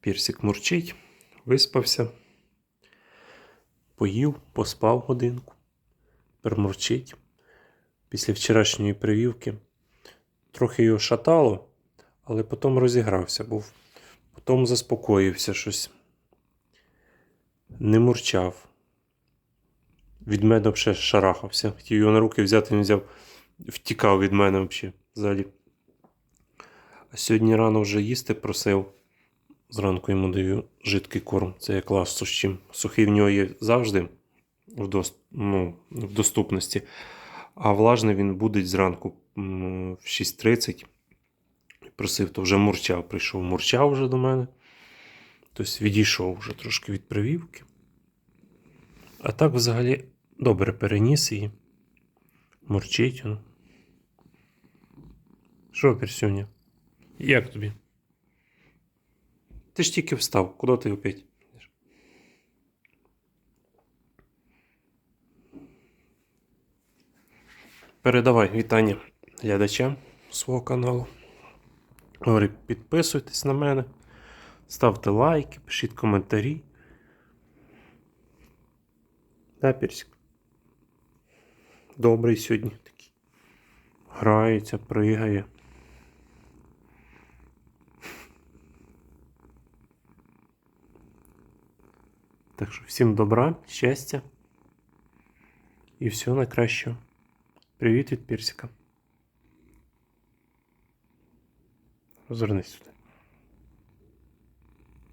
Пірсик мурчить, виспався, поїв, поспав годинку, пермурчить. Після вчорашньої привівки трохи його шатало, але потім розігрався був. Потім заспокоївся щось. Не мурчав. Від мене взагалі шарахався. Хотів його на руки взяти, він взяв, втікав від мене взагалі взагалі. А сьогодні рано вже їсти просив. Зранку йому даю жидкий корм. Це як лав з сущим. Сухий в нього є завжди в, дос... ну, в доступності. А влажний він буде зранку в 6.30. Просив, то вже мурчав. Прийшов, мурчав вже до мене. Тобто відійшов вже трошки від привівки. А так взагалі добре переніс її. Мурчить. Що, Персюня? Як тобі? Ти ж тільки встав. Куди ти опять? Передавай вітання глядачам свого каналу. Говори, підписуйтесь на мене, ставте лайки, пишіть коментарі. Да, Персик? Добрий сьогодні такий. Грається, пригає. Так що всім добра, щастя і всього найкращого. Привіт від Персика. Розвернись сюди.